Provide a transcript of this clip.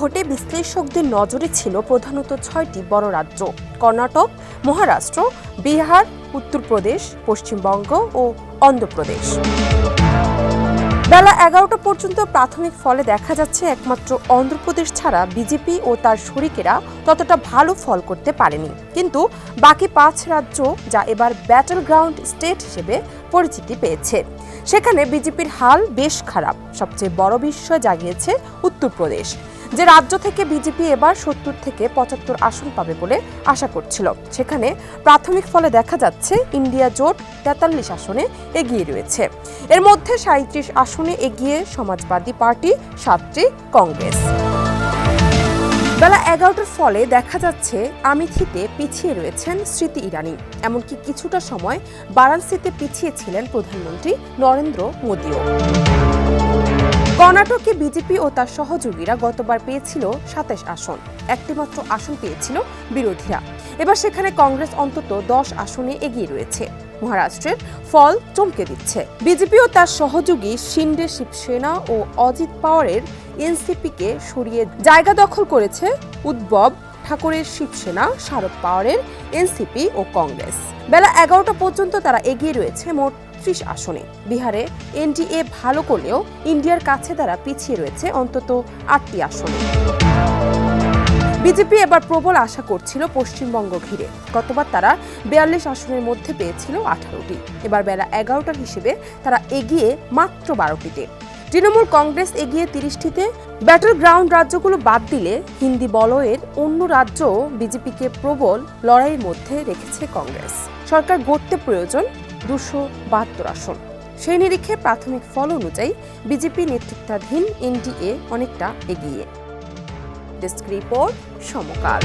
ভোটে বিশ্লেষকদের নজরে ছিল প্রধানত ছয়টি বড় রাজ্য, কর্ণাটক, মহারাষ্ট্র, বিহার, উত্তরপ্রদেশ, পশ্চিমবঙ্গ ও অন্ধ্রপ্রদেশ। বেলা এগারোটা পর্যন্ত প্রাথমিক ফলে দেখা যাচ্ছে একমাত্র অন্ধ্রপ্রদেশ ছাড়া বিজেপি ও তার শরিকেরা ততটা ভালো ফল করতে পারেনি। কিন্তু বাকি পাঁচ রাজ্য যা এবার ব্যাটল গ্রাউন্ড স্টেট হিসেবে পরিচিতি পেয়েছে, সেখানে বিজেপির হাল বেশ খারাপ। সবচেয়ে বড় বিস্ময় জাগিয়েছে উত্তরপ্রদেশ। যে রাজ্য থেকে বিজেপি এবার সত্তর থেকে পঁচাত্তর আসন পাবে বলে আশা করছিল। সেখানে প্রাথমিক ফলে দেখা যাচ্ছে ইন্ডিয়া জোট তেতাল্লিশ আসনে এগিয়ে রয়েছে। এর মধ্যে সাঁত্রিশ আসনে এগিয়ে সমাজবাদী পার্টি, সাতটি কংগ্রেস। বেলা এগারোটার ফলে দেখা যাচ্ছে আমিথিতে পিছিয়ে রয়েছেন স্মৃতি ইরানি। এমনকি কিছুটা সময় বারাণসীতে পিছিয়ে ছিলেন প্রধানমন্ত্রী নরেন্দ্র মোদীও। কর্ণাটকে বিজেপি ও তার সহযোগীরা গতবার পেয়েছিল সাতাশ আসন। একটিমাত্র আসন পেয়েছিল বিরোধীরা। এবার সেখানে কংগ্রেস অন্তত দশ আসনে এগিয়ে রয়েছে। মহারাষ্ট্রের ফল চমকে দিচ্ছে। বিজেপি ও তার সহযোগী শিন্ডে শিবসেনা ও অজিত পাওয়ারের এনসিপিকে সরিয়ে জায়গা দখল করেছে উদ্ভব ঠাকুরের শিবসেনা, শারদ পাওয়ারের, এনসিপি ও কংগ্রেস। বেলা এগারোটা পর্যন্ত তারা এগিয়ে রয়েছে মোট ত্রিশ আসনে। বিহারে এনডিএ ভালো করলেও ইন্ডিয়ার কাছে তারা পিছিয়ে রয়েছে অন্তত আটটি আসনে। বিজেপি এবার প্রবল আশা করছিল পশ্চিমবঙ্গ ঘিরে। গতবার তারা বিয়াল্লিশ আসনের মধ্যে পেয়েছিল আঠারোটি। এবার বেলা এগারোটার হিসেবে তারা এগিয়ে মাত্র বারোটিতে। তৃণমূল কংগ্রেস এগিয়ে তিরিশটিতে। ব্যাটল গ্রাউন্ড রাজ্যগুলো বাদ দিলে হিন্দি বলয়ের অন্য রাজ্য বিজেপিকে প্রবল লড়াইয়ের মধ্যে রেখেছে কংগ্রেস। সরকার গড়তে প্রয়োজন দুশো বাহাত্তর আসন। সেই নিরিখে প্রাথমিক ফল অনুযায়ী বিজেপি নেতৃত্বাধীন এনডিএ অনেকটা এগিয়ে। Desk report Samakal.